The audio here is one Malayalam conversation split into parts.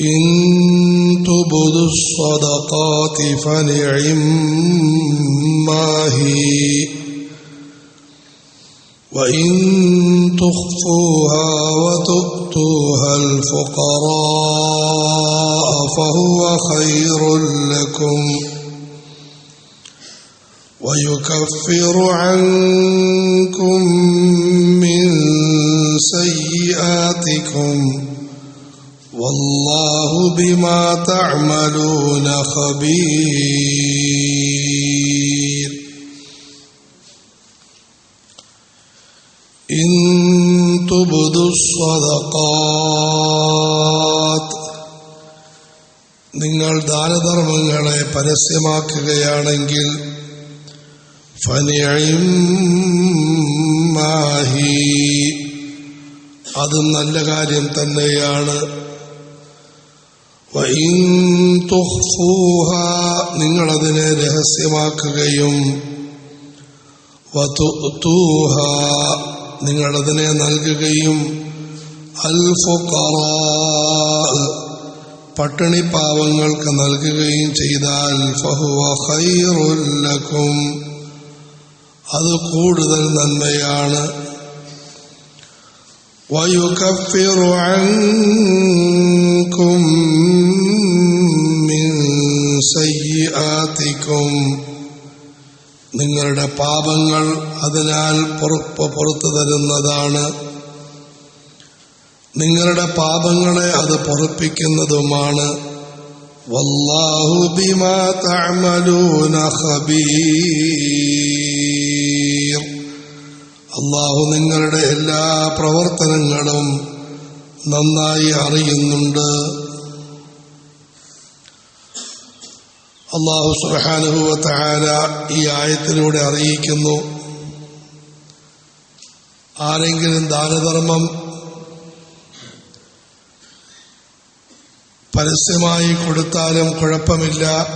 إن تبدوا الصدقات فنعم ما هي وإن تخفوها وتؤتوها الفقراء فهو خير لكم ويكفر عنكم بما تعملون خبير إن تبدوا الصدقات നിങ്ങൾ ദാനധർമ്മങ്ങളെ പരസ്യമാക്കുകയാണെങ്കിൽ ഫനിമാഹി അത് നല്ല കാര്യം തന്നെയാണ് നിങ്ങളതിനെ രഹസ്യമാക്കുകയും നിങ്ങളതിനെ നൽകുകയും അൽഫുഖറ പട്ടിണി പാവങ്ങൾക്ക് നൽകുകയും ചെയ്താൽ ഫഹുവ അത് കൂടുതൽ നന്മയാണ്. വയുക്കഫിറുഅൻകും കാലത്തേക്കും നിങ്ങളുടെ പാപങ്ങൾ അതിനാൽ പുറത്തു തരുന്നതാണ്. നിങ്ങളുടെ പാപങ്ങളെ അത് പൊറപ്പിക്കുന്നതുമാണ്. വല്ലാഹു ബിമാ ഖബീർ. അള്ളാഹു നിങ്ങളുടെ എല്ലാ പ്രവർത്തനങ്ങളും നന്നായി അറിയുന്നുണ്ട്. അള്ളാഹു സുഹാനുഭവത്താര ഈ ആയത്തിലൂടെ അറിയിക്കുന്നു. ആരെങ്കിലും ദാനധർമ്മം പരസ്യമായി കൊടുത്താലും കുഴപ്പമില്ല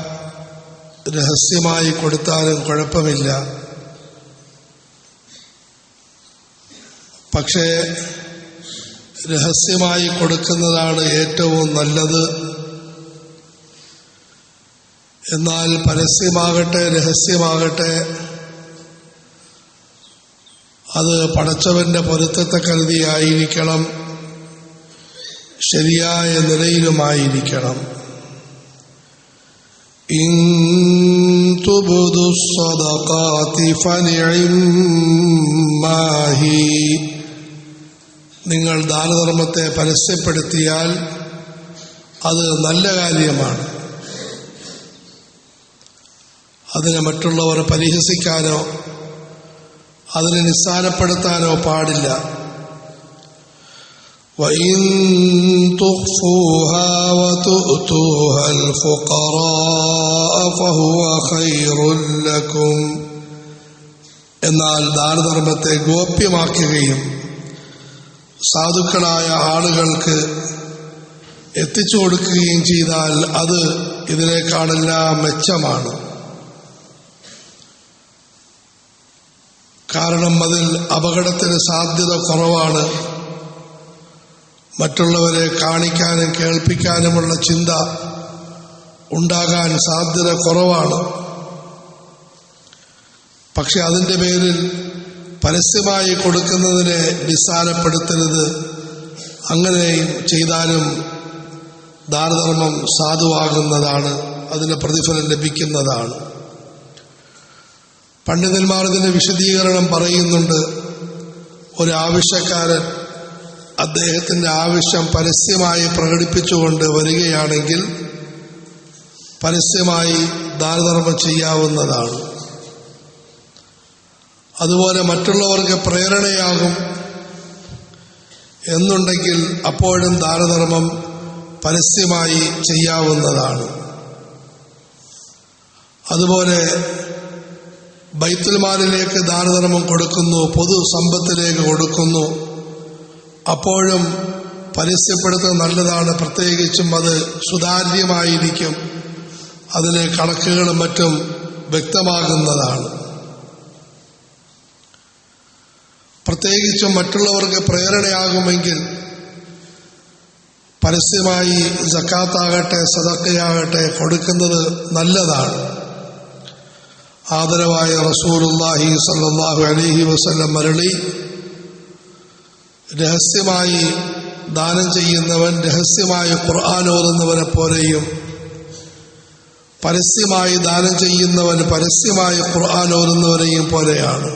രഹസ്യമായി കൊടുത്താലും കുഴപ്പമില്ല. പക്ഷേ രഹസ്യമായി കൊടുക്കുന്നതാണ് ഏറ്റവും നല്ലത്. എന്നാൽ പരസ്യമാകട്ടെ രഹസ്യമാകട്ടെ അത് പടച്ചവന്റെ പൊരുത്തത്തെ കരുതിയായിരിക്കണം ശരിയായ നിലയിലുമായിരിക്കണം. നിങ്ങൾ ദാനധർമ്മത്തെ പരസ്യപ്പെടുത്തിയാൽ അത് നല്ല കാര്യമാണ്. അതിനെ മറ്റുള്ളവർ പരിഹസിക്കാനോ അതിനെ നിസ്സാരപ്പെടുത്താനോ പാടില്ല وإن تخفوها وتؤتوها الفقراء فهو خير لكم എന്നാൽ ദാനധർമ്മത്തെ ഗോപ്യമാക്കുകയും സാധുക്കളായ ആളുകൾക്ക് എത്തിച്ചു കൊടുക്കുകയും ചെയ്താൽ അത് ഇതിനേക്കാളെല്ലാം മെച്ചമാണ് കാരണം അതിൽ അപകടത്തിന് സാധ്യത കുറവാണ്. മറ്റുള്ളവരെ കാണിക്കാനും കേൾപ്പിക്കാനുമുള്ള ചിന്ത ഉണ്ടാകാൻ സാധ്യത കുറവാണ്. പക്ഷെ അതിന്റെ പേരിൽ പരസ്യമായി കൊടുക്കുന്നതിനെ നിസ്സാരപ്പെടുത്തരുത്. അങ്ങനെ ചെയ്താലും ദാനധർമ്മം സാധുവാകുന്നതാണ് അതിന് പ്രതിഫലം ലഭിക്കുന്നതാണ്. പണ്ഡിതന്മാർ ഇതിന് വിശദീകരണം പറയുന്നുണ്ട്. ഒരു ആവശ്യക്കാരൻ അദ്ദേഹത്തിന്റെ ആവശ്യം പരസ്യമായി പ്രകടിപ്പിച്ചുകൊണ്ട് വരികയാണെങ്കിൽ പരസ്യമായി ദാനധർമ്മം ചെയ്യാവുന്നതാണ്. അതുപോലെ മറ്റുള്ളവർക്ക് പ്രേരണയാകും എന്നുണ്ടെങ്കിൽ അപ്പോഴും ദാനധർമ്മം പരസ്യമായി ചെയ്യാവുന്നതാണ്. അതുപോലെ ബൈത്തുൽമാലിലേക്ക് ദാനധർമ്മം കൊടുക്കുന്നു പൊതു സമ്പത്തിലേക്ക് കൊടുക്കുന്നു. അപ്പോഴും പരസ്യപ്പെടുത്തുന്നത് നല്ലതാണ് പ്രത്യേകിച്ചും അത് സുതാര്യമായിരിക്കും. അതിന് കണക്കുകളും മറ്റും വ്യക്തമാകുന്നതാണ്. പ്രത്യേകിച്ചും മറ്റുള്ളവർക്ക് പ്രേരണയാകുമെങ്കിൽ പരസ്യമായി ജക്കാത്താകട്ടെ സദക്കയാകട്ടെ കൊടുക്കുന്നത് നല്ലതാണ്. ആദരവായ റസൂലുല്ലാഹി സല്ലാഹു അലഹി വസ്ല്ലം മരളി രഹസ്യമായി ദാനം ചെയ്യുന്നവൻ രഹസ്യമായി ഖുർആൻ ഓതുന്നവനെ പോലെയും പരസ്യമായി ദാനം ചെയ്യുന്നവൻ പരസ്യമായി ഖുർആൻ ഓതുന്നവനെയും പോലെയാണ്.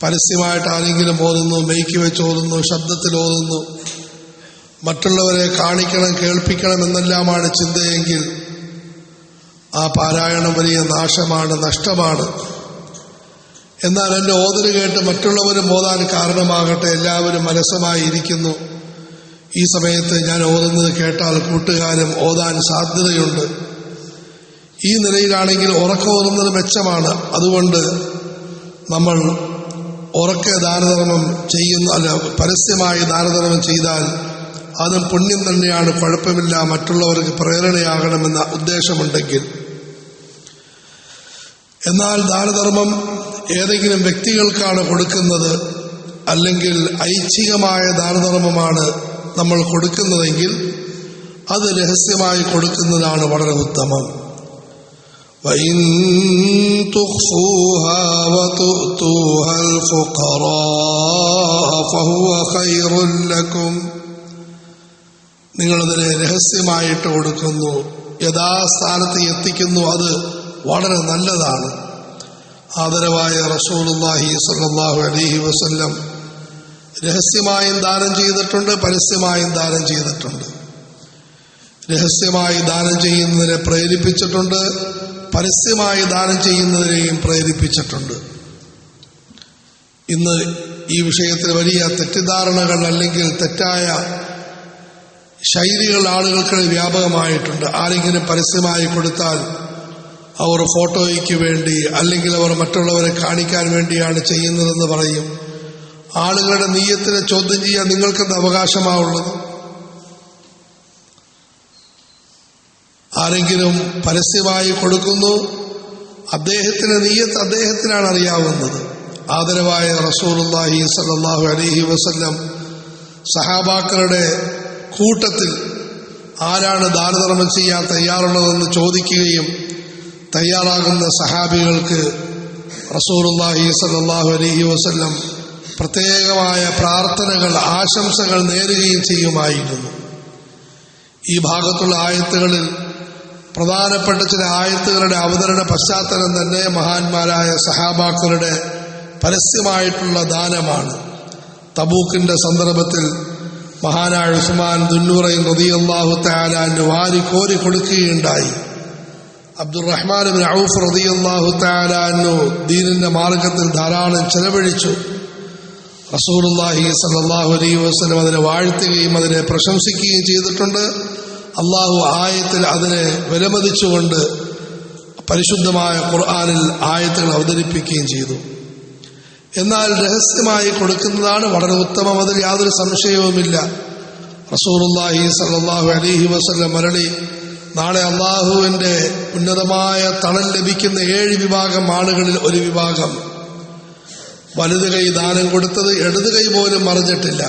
പരസ്യമായിട്ട് ആരെങ്കിലും ഓതുന്നു മെയ്ക്ക് വെച്ച് ഓതുന്നു ശബ്ദത്തിൽ ഓതുന്നു മറ്റുള്ളവരെ കാണിക്കണം കേൾപ്പിക്കണം എന്നെല്ലാമാണ് ചിന്തയെങ്കിൽ ആ പാരായണം വലിയ നാശമാണ് നഷ്ടമാണ്. എന്നാൽ എന്റെ ഓതര് കേട്ട് മറ്റുള്ളവരും ഓതാൻ കാരണമാകട്ടെ എല്ലാവരും മനസ്സമായി ഇരിക്കുന്നു. ഈ സമയത്ത് ഞാൻ ഓതുന്നത് കേട്ടാൽ കൂട്ടുകാരും ഓതാൻ സാധ്യതയുണ്ട്. ഈ നിലയിലാണെങ്കിൽ ഉറക്കം ഓതുന്നത് മെച്ചമാണ്. അതുകൊണ്ട് നമ്മൾ ഉറക്കെ ദാനധർമ്മം ചെയ്യുന്ന അല്ല പരസ്യമായി ദാനധർമ്മം ചെയ്താൽ അതും പുണ്യം തന്നെയാണ് കുഴപ്പമില്ല മറ്റുള്ളവർക്ക് പ്രേരണയാകണമെന്ന ഉദ്ദേശമുണ്ടെങ്കിൽ എന്നാൽ ദാനധർമ്മം ഏതെങ്കിലും വ്യക്തികൾക്കാണ് കൊടുക്കുന്നത് അല്ലെങ്കിൽ ഐച്ഛികമായ ദാനധർമ്മമാണ് നമ്മൾ കൊടുക്കുന്നതെങ്കിൽ അത് രഹസ്യമായി കൊടുക്കുന്നതാണ് വളരെ ഉത്തമം وإن تخفوها وتؤتوها الفقراء فهو خير لكم നിങ്ങളതിനെ രഹസ്യമായിട്ട് കൊടുക്കുന്നു. യഥാസ്ഥാനത്ത് എത്തിക്കുന്നു. അത് വളരെ നല്ലതാണ്. ആദരവായ റസൂലുല്ലാഹി സല്ലാഹു അലഹി വസ്ല്ലം രഹസ്യമായും ദാനം ചെയ്തിട്ടുണ്ട് പരസ്യമായും ദാനം ചെയ്തിട്ടുണ്ട്. രഹസ്യമായി ദാനം ചെയ്യുന്നതിനെ പ്രേരിപ്പിച്ചിട്ടുണ്ട് പരസ്യമായി ദാനം ചെയ്യുന്നതിനെയും പ്രേരിപ്പിച്ചിട്ടുണ്ട്. ഇന്ന് ഈ വിഷയത്തിൽ വലിയ തെറ്റിദ്ധാരണകൾ അല്ലെങ്കിൽ തെറ്റായ ശൈലികൾ ആളുകൾക്ക് വ്യാപകമായിട്ടുണ്ട്. ആരെങ്കിലും പരസ്യമായി കൊടുത്താൽ അവർ ഫോട്ടോയ്ക്ക് വേണ്ടി അല്ലെങ്കിൽ അവർ മറ്റുള്ളവരെ കാണിക്കാൻ വേണ്ടിയാണ് ചെയ്യുന്നതെന്ന് പറയും. ആളുകളുടെ നീയത്തിനെ ചോദ്യം ചെയ്യാൻ നിങ്ങൾക്കെന്ത് അവകാശമാവുള്ളത് ആരെങ്കിലും പരസ്യമായി കൊടുക്കുന്നു? അദ്ദേഹത്തിന്റെ നീയത്ത് അദ്ദേഹത്തിനാണ് അറിയാവുന്നത്. ആദരവായ റസൂലുല്ലാഹി സലാഹു അലഹി വസല്ലം സഹാബാക്കളുടെ കൂട്ടത്തിൽ ആരാണ് ദാനധർമ്മം ചെയ്യാൻ തയ്യാറുള്ളതെന്ന് ചോദിക്കുകയും തയ്യാറാകുന്ന സഹാബികൾക്ക് റസൂലുല്ലാഹി സല്ലാഹു അലഹി വസ്ല്ലം പ്രത്യേകമായ പ്രാർത്ഥനകൾ ആശംസകൾ നേരുകയും ചെയ്യുമായിരുന്നു. ഈ ഭാഗത്തുള്ള ആയത്തുകളിൽ പ്രധാനപ്പെട്ട ചില ആയത്തുകളുടെ അവതരണ പശ്ചാത്തലം തന്നെ മഹാന്മാരായ സഹാബാക്കളുടെ പരസ്യമായിട്ടുള്ള ദാനമാണ്. തബൂക്കിന്റെ സന്ദർഭത്തിൽ മഹാനായ ഉസ്മാൻ ദുന്നൂറയും റതിയല്ലാഹു താലാന്റെ വാരി കോരി കൊടുക്കുകയുണ്ടായി. അബ്ദുറഹ്മാൻ ബിൻ ഔഫ് റതിയല്ലാഹു താലാനു ദീനിന്റെ മാർഗത്തിൽ ധാരാളം ചെലവഴിച്ചു. റസൂലുല്ലാഹി സല്ലാഹു അലൈ വസ്ലം അതിനെ വാഴ്ത്തുകയും അതിനെ പ്രശംസിക്കുകയും ചെയ്തിട്ടുണ്ട്. അള്ളാഹു ആയത്തിൽ അതിനെ വിലമതിച്ചുകൊണ്ട് പരിശുദ്ധമായ ഖുർആാനിൽ ആയത്തുകൾ അവതരിപ്പിക്കുകയും ചെയ്തു. എന്നാൽ രഹസ്യമായി കൊടുക്കുന്നതാണ് വളരെ ഉത്തമം. അതിൽ യാതൊരു സംശയവുമില്ല. റസൂറുല്ലാഹി സല്ലാഹു അലഹി വസ്ല്ലം മരളി നാളെ അള്ളാഹുവിന്റെ ഉന്നതമായ തണൽ ലഭിക്കുന്ന ഏഴ് വിഭാഗം ആളുകളിൽ ഒരു വിഭാഗം. വലത് കൈ ദാനം കൊടുത്തത് ഇടത് കൈ പോലും മറിഞ്ഞിട്ടില്ല.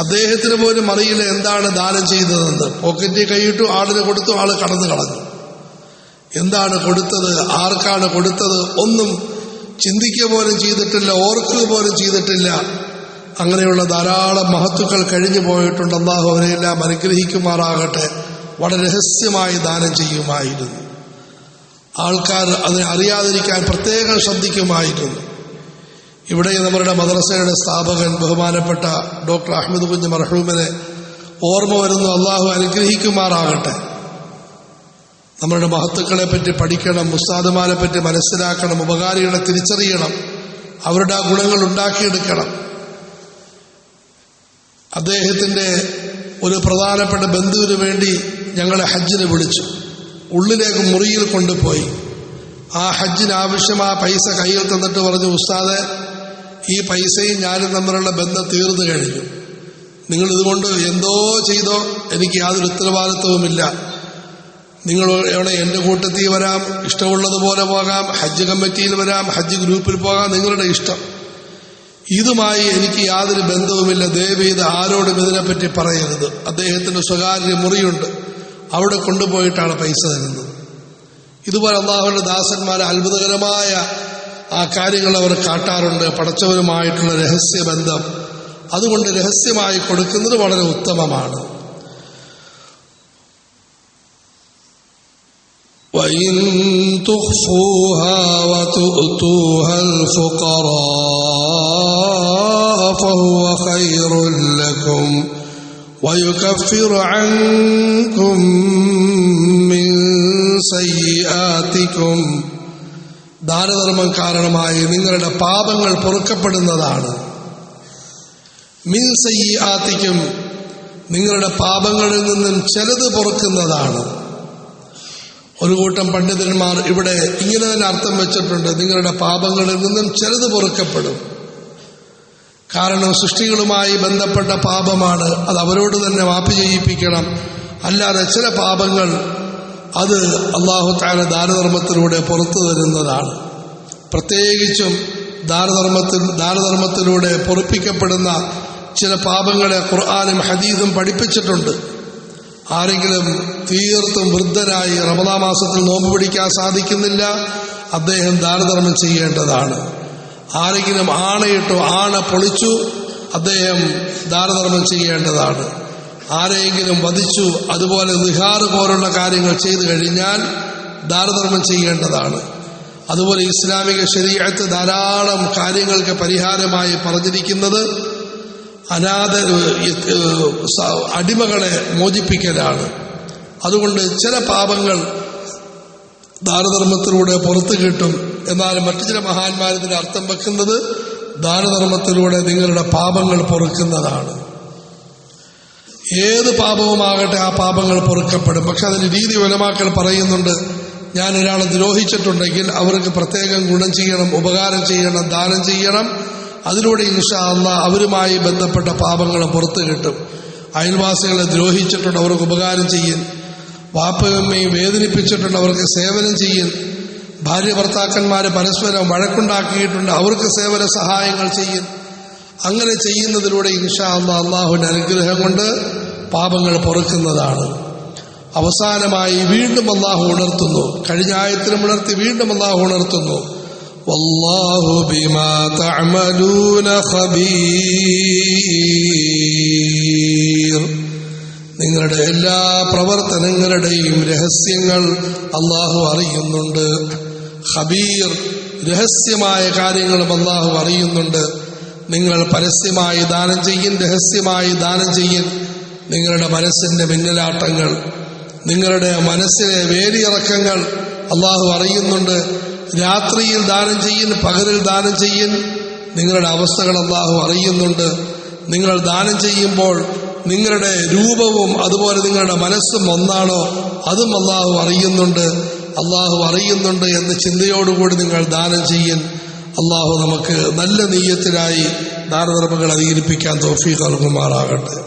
അദ്ദേഹത്തിന് പോലും അറിയില്ല എന്താണ് ദാനം ചെയ്തതെന്ന്. പോക്കറ്റിൽ കൈയിട്ടു ആളിന് കൊടുത്തു ആൾ കടന്നു കളഞ്ഞു. എന്താണ് കൊടുത്തത്? ആർക്കാണ് കൊടുത്തത്? ഒന്നും ചിന്തിക്കുക പോലും ചെയ്തിട്ടില്ല ഓർക്കുക പോലും ചെയ്തിട്ടില്ല. അങ്ങനെയുള്ള ധാരാളം മഹത്തുക്കൾ കഴിഞ്ഞു പോയിട്ടുണ്ട്. അള്ളാഹു അവരെയെല്ലാം അനുഗ്രഹിക്കുമാറാകട്ടെ. വളരെ രഹസ്യമായി ദാനം ചെയ്യുമായിരുന്നു. ആൾക്കാർ അതിനെ അറിയാതിരിക്കാൻ പ്രത്യേകം ശ്രദ്ധിക്കുമായിരുന്നു. ഇവിടെ നമ്മുടെ മദ്രസയുടെ സ്ഥാപകൻ ബഹുമാനപ്പെട്ട ഡോക്ടർ അഹമ്മദ് കുഞ്ഞ് മർഹൂമിനെ ഓർമ്മ വരുന്നു. അള്ളാഹു അനുഗ്രഹിക്കുമാറാകട്ടെ. നമ്മളുടെ മഹത്തുക്കളെ പറ്റി പഠിക്കണം മുസ്താദുമാരെ പറ്റി മനസ്സിലാക്കണം ഉപകാരികളെ തിരിച്ചറിയണം അവരുടെ ആ ഗുണങ്ങൾ ഉണ്ടാക്കിയെടുക്കണം. അദ്ദേഹത്തിന്റെ ഒരു പ്രധാനപ്പെട്ട ബന്ധുവിന് വേണ്ടി ഞങ്ങളെ ഹജ്ജിന് വിളിച്ചു. ഉള്ളിലേക്ക് മുറിയിൽ കൊണ്ടുപോയി. ആ ഹജ്ജിന് ആവശ്യമായ പൈസ കയ്യിൽ തന്നിട്ട് പറഞ്ഞു ഉസ്താദെ ഈ പൈസയും ഞാനും തമ്മിലുള്ള ബന്ധം തീർന്നു കഴിഞ്ഞു. നിങ്ങൾ ഇതുകൊണ്ട് എന്തോ ചെയ്തോ എനിക്ക് യാതൊരു ഉത്തരവാദിത്വവുമില്ല. നിങ്ങൾ എവിടെ എന്റെ കൂട്ടത്തിൽ വരാം ഇഷ്ടമുള്ളതുപോലെ പോകാം ഹജ്ജ് കമ്മിറ്റിയിൽ വരാം ഹജ്ജ് ഗ്രൂപ്പിൽ പോകാം നിങ്ങളുടെ ഇഷ്ടം. ഇതുമായി എനിക്ക് യാതൊരു ബന്ധവുമില്ല. ദയവീത് ആരോടും ഇതിനെപ്പറ്റി പറയരുത്. അദ്ദേഹത്തിന് സ്വകാര്യ മുറിയുണ്ട്. അവിടെ കൊണ്ടുപോയിട്ടാണ് പൈസ തരുന്നത്. ഇതുപോലെ അള്ളാഹുവിന്റെ ദാസന്മാരെ അത്ഭുതകരമായ ആ കാര്യങ്ങൾ അവർ കാട്ടാറുണ്ട്. പടച്ചവരുമായിട്ടുള്ള രഹസ്യബന്ധം. അതുകൊണ്ട് രഹസ്യമായി കൊടുക്കുന്നത് വളരെ ഉത്തമമാണ്. وإن تخفوها وتؤتوها الفقراء فهو خير لكم ويكفر عنكم من سيئاتكم ദാനധർമ്മം കാരണമായി നിങ്ങളുടെ പാപങ്ങൾ പൊറുക്കപ്പെടുന്നതാണ് മിൻ സയ്യാത്തിക്കും നിങ്ങളുടെ പാപങ്ങളിൽ നിന്നും ചിലത് പൊറുക്കുന്നതാണ് ഒരു കൂട്ടം പണ്ഡിതന്മാർ ഇവിടെ ഇങ്ങനെ തന്നെ അർത്ഥം വെച്ചിട്ടുണ്ട്. നിങ്ങളുടെ പാപങ്ങളിൽ നിന്നും ചിലത് പൊറുക്കപ്പെടും. കാരണം സൃഷ്ടികളുമായി ബന്ധപ്പെട്ട പാപമാണ്. അത് അവരോട് തന്നെ മാപ്പ് ചെയ്യിപ്പിക്കണം. അല്ലാതെ ചില പാപങ്ങൾ അത് അള്ളാഹു താല ദാനധർമ്മത്തിലൂടെ പുറത്തു തരുന്നതാണ്. പ്രത്യേകിച്ചും ദാനധർമ്മത്തിൽ ദാനധർമ്മത്തിലൂടെ പൊറുപ്പിക്കപ്പെടുന്ന ചില പാപങ്ങളെ ഖുർആാനും ഹദീദും പഠിപ്പിച്ചിട്ടുണ്ട്. ആരെങ്കിലും തീർത്തും വൃദ്ധനായി റമദാ മാസത്തിൽ നോമ്പ് പിടിക്കാൻ സാധിക്കുന്നില്ല അദ്ദേഹം ദാനധർമ്മം ചെയ്യേണ്ടതാണ്. ആരെങ്കിലും ആണയിട്ടു ആണ പൊളിച്ചു അദ്ദേഹം ദാനധർമ്മം ചെയ്യേണ്ടതാണ്. ആരെയെങ്കിലും വധിച്ചു അതുപോലെ നിഹാറ് പോലുള്ള കാര്യങ്ങൾ ചെയ്തു കഴിഞ്ഞാൽ ദാനധർമ്മം ചെയ്യേണ്ടതാണ്. അതുപോലെ ഇസ്ലാമിക ശരീരത്ത് ധാരാളം കാര്യങ്ങൾക്ക് പരിഹാരമായി പറഞ്ഞിരിക്കുന്നത് അനാഥ അടിമകളെ മോചിപ്പിക്കലാണ്. അതുകൊണ്ട് ചില പാപങ്ങൾ ദാനധർമ്മത്തിലൂടെ പുറത്തു കിട്ടും. എന്നാൽ മറ്റു ചില മഹാന്മാർ അർത്ഥം വെക്കുന്നത് ദാനധർമ്മത്തിലൂടെ നിങ്ങളുടെ പാപങ്ങൾ പൊറുക്കുന്നതാണ്. ഏത് പാപവുമാകട്ടെ ആ പാപങ്ങൾ പൊറുക്കപ്പെടും. പക്ഷെ അതിന് രീതി ഉലമാക്കൾ പറയുന്നുണ്ട് ഞാൻ ഒരാളെ ദ്രോഹിച്ചിട്ടുണ്ടെങ്കിൽ അവർക്ക് പ്രത്യേകം ഗുണം ചെയ്യണം ഉപകാരം ചെയ്യണം ദാനം ചെയ്യണം. അതിലൂടെ ഇൻഷാ അന്ന അവരുമായി ബന്ധപ്പെട്ട പാപങ്ങൾ പുറത്തു കിട്ടും. അയൽവാസികളെ ദ്രോഹിച്ചിട്ടുണ്ട് അവർക്ക് ഉപകാരം ചെയ്യും വാപ്പയമ്മയും വേദനിപ്പിച്ചിട്ടുണ്ട് അവർക്ക് സേവനം ചെയ്യും ഭാര്യ ഭർത്താക്കന്മാരെ പരസ്പരം വഴക്കുണ്ടാക്കിയിട്ടുണ്ട് അവർക്ക് സേവന സഹായങ്ങൾ ചെയ്യും അങ്ങനെ ചെയ്യുന്നതിലൂടെ ഇൻഷാ അന്ന അള്ളാഹുവിന്റെ അനുഗ്രഹം കൊണ്ട് പാപങ്ങൾ പൊറുക്കുന്നതാണ്. അവസാനമായി വീണ്ടും അള്ളാഹു ഉണർത്തുന്നു. കഴിഞ്ഞ ആയത്തിലും ഉണർത്തി വീണ്ടും അള്ളാഹു ഉണർത്തുന്നു. والله بما تعملون خبير നിങ്ങളുടെ എല്ലാ പ്രവർത്തനങ്ങളുടെയും രഹസ്യങ്ങൾ അള്ളാഹു അറിയുന്നുണ്ട് ഖബീർ രഹസ്യമായ കാര്യങ്ങളും അള്ളാഹു അറിയുന്നുണ്ട് നിങ്ങൾ പരസ്യമായി ദാനം ചെയ്യും രഹസ്യമായി ദാനം ചെയ്യും നിങ്ങളുടെ മനസ്സിന്റെ മിന്നലാട്ടങ്ങൾ നിങ്ങളുടെ മനസ്സിലെ വേലിയിറക്കങ്ങൾ അള്ളാഹു അറിയുന്നുണ്ട് രാത്രിയിൽ ദാനം ചെയ്യൻ പകലിൽ ദാനം ചെയ്യൻ നിങ്ങളുടെ അവസ്ഥകൾ അള്ളാഹു അറിയുന്നുണ്ട്. നിങ്ങൾ ദാനം ചെയ്യുമ്പോൾ നിങ്ങളുടെ രൂപവും അതുപോലെ നിങ്ങളുടെ മനസ്സും ഒന്നാണോ? അതും അള്ളാഹു അറിയുന്നുണ്ട്. അള്ളാഹു അറിയുന്നുണ്ട് എന്ന ചിന്തയോടുകൂടി നിങ്ങൾ ദാനം ചെയ്യൻ അള്ളാഹു നമുക്ക് നല്ല നെയ്യത്തിനായി ദാനധർമ്മങ്ങൾ അധികരിപ്പിക്കാൻ തോഫീഖ് നൽകുമാറാകട്ടെ.